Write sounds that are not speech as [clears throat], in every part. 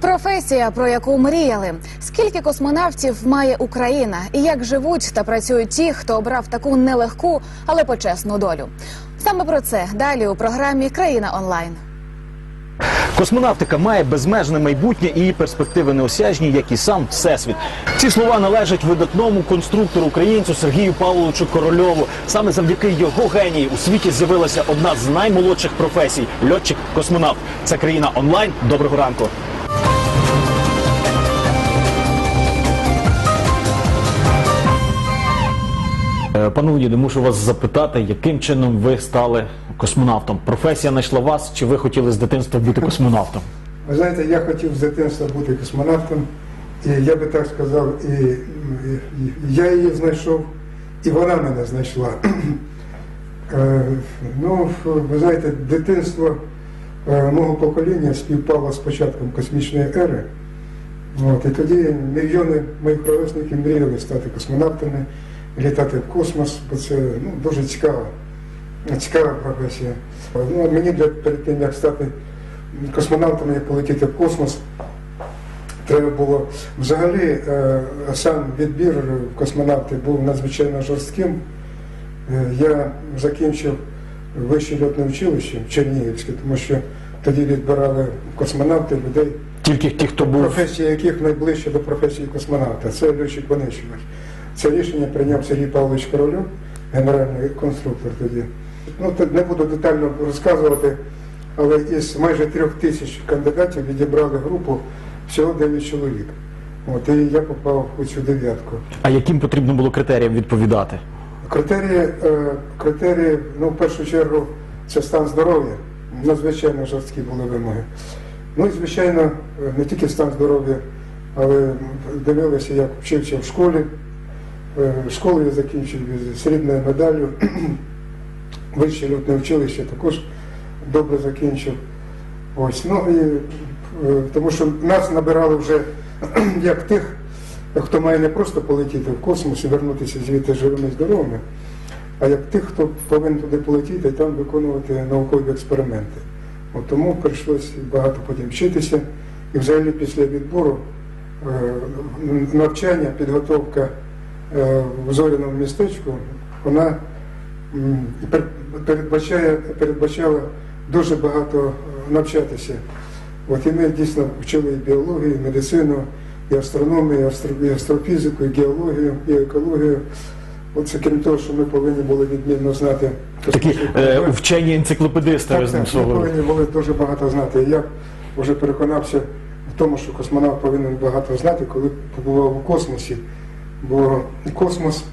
Професія, про яку мріяли. Скільки космонавтів має Україна, і як живуть та працюють ті, хто обрав таку нелегку, але почесну долю. Саме про це далі у програмі Країна онлайн. Космонавтика має безмежне майбутнє і перспективи неосяжні, як і сам всесвіт. Ці слова належать видатному конструктору українцю Сергію Павловичу Корольову. Саме завдяки його генії у світі з'явилася одна з наймолодших професій льотчик-космонавт. Це країна онлайн. Доброго ранку. Пане Леоніде, мушу вас запитати, яким чином ви стали космонавтом? Професія знайшла вас, чи ви хотіли з дитинства бути космонавтом? Ви знаєте, я хотів з дитинства бути космонавтом, і я би так сказав, і, і, і я її знайшов, і вона мене знайшла. [clears throat] Е, ну, ви знаєте, дитинство е, мого покоління співпало з початком космічної ери. От, і тоді мільйони моїх ровесників мріяли стати космонавтами, літати в космос, бо це ну, дуже цікава, цікава професія. Ну, а мені для, перед тим, як стати космонавтом, як полетіти в космос, треба було взагалі е, сам відбір в космонавти був надзвичайно жорстким. Е, Я закінчив вище льотне училище в Чернігівське, тому що тоді відбирали космонавти людей, Тільки ті, хто був професія яких найближче до професії космонавта. Це льотчик Винищувач. Це рішення прийняв Сергій Павлович Корольов, генеральний конструктор тоді. Ну, тут не буду детально розказувати, але із майже трьох тисяч кандидатів відібрали групу всього 9 чоловік. От, і я попав у цю дев'ятку. А яким потрібно було критеріям відповідати? Критерії, е, критерії, ну, в першу чергу, це стан здоров'я. Надзвичайно жорсткі були вимоги. Ну і, звичайно, е, не тільки стан здоров'я, але дивилися, як вчився в школі. Е, Школу я закінчив з срібною медаллю. [clears throat] Вище льотне училище також добре закінчив. Ось, ну і е, тому що нас набирали вже [clears throat] як тих, хто має не просто полетіти в космос і вернутися звідти живими і здоровими, а як тих, хто повинен туди полетіти і там виконувати наукові експерименти. От тому прийшлося багато потім вчитися. І взагалі після відбору е, навчання, підготовка в зоряному містечку, вона передбачає, передбачала дуже багато е, навчатися. От і ми дійсно вчили і біологію, і медицину, і астрономію, і, астро- і астрофізику, і геологію, і екологію. Оце крім того, що ми повинні були відмінно знати Такі е, вчені енциклопедисти Так, так, ми повинні були дуже багато знати. Я вже переконався в тому, що космонавт повинен багато знати, коли побував у космосі. Бо космос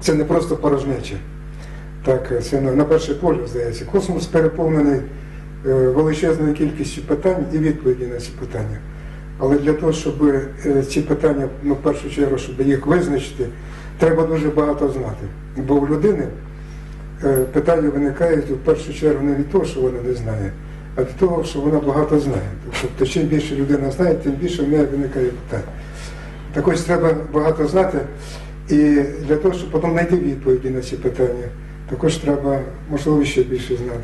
це не просто порожнеча. Так, це на, перший погляд здається. Космос переповнений е, величезною кількістю питань і відповіді на ці питання. Але для того, щоб е, ці питання, ну, в першу чергу, щоб їх визначити, треба дуже багато знати. Бо у людини е, питання виникають в першу чергу не від того, що вона не знає, а від того, що вона багато знає. Тобто, чим більше людина знає, тим більше в неї виникає питань. Так ось треба багато знати, і для того, щоб потім знайти відповіді на ці питання, також треба, можливо, ще більше знати.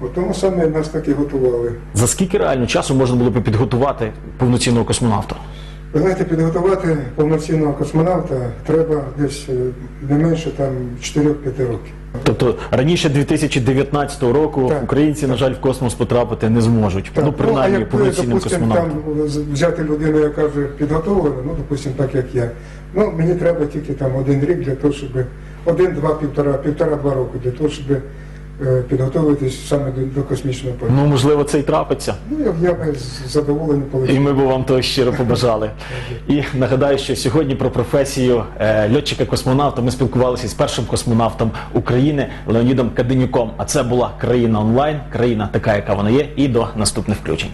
От тому саме нас так і готували. За скільки реально часу можна було б підготувати повноцінного космонавта? Ви знаєте, підготувати повноцінного космонавта треба десь е, не менше там 4-5 років. Тобто раніше 2019 року Так, українці, на жаль, в космос потрапити не зможуть. Так, Ну, принаймні, якби, повноцінним космонавтом. там взяти людину, яка вже підготовлена, ну, допустим, так як я, ну, мені треба тільки там один рік для того, щоб один, два, півтора, півтора-два роки для того, щоб е, підготовитись саме до, до космічного польоту. Ну, можливо, це і трапиться. Ну, я, я би з задоволений І ми б вам того щиро побажали. І нагадаю, що сьогодні про професію е, льотчика-космонавта ми спілкувалися з першим космонавтом України Леонідом Каденюком. А це була країна онлайн, країна така, яка вона є. І до наступних включень.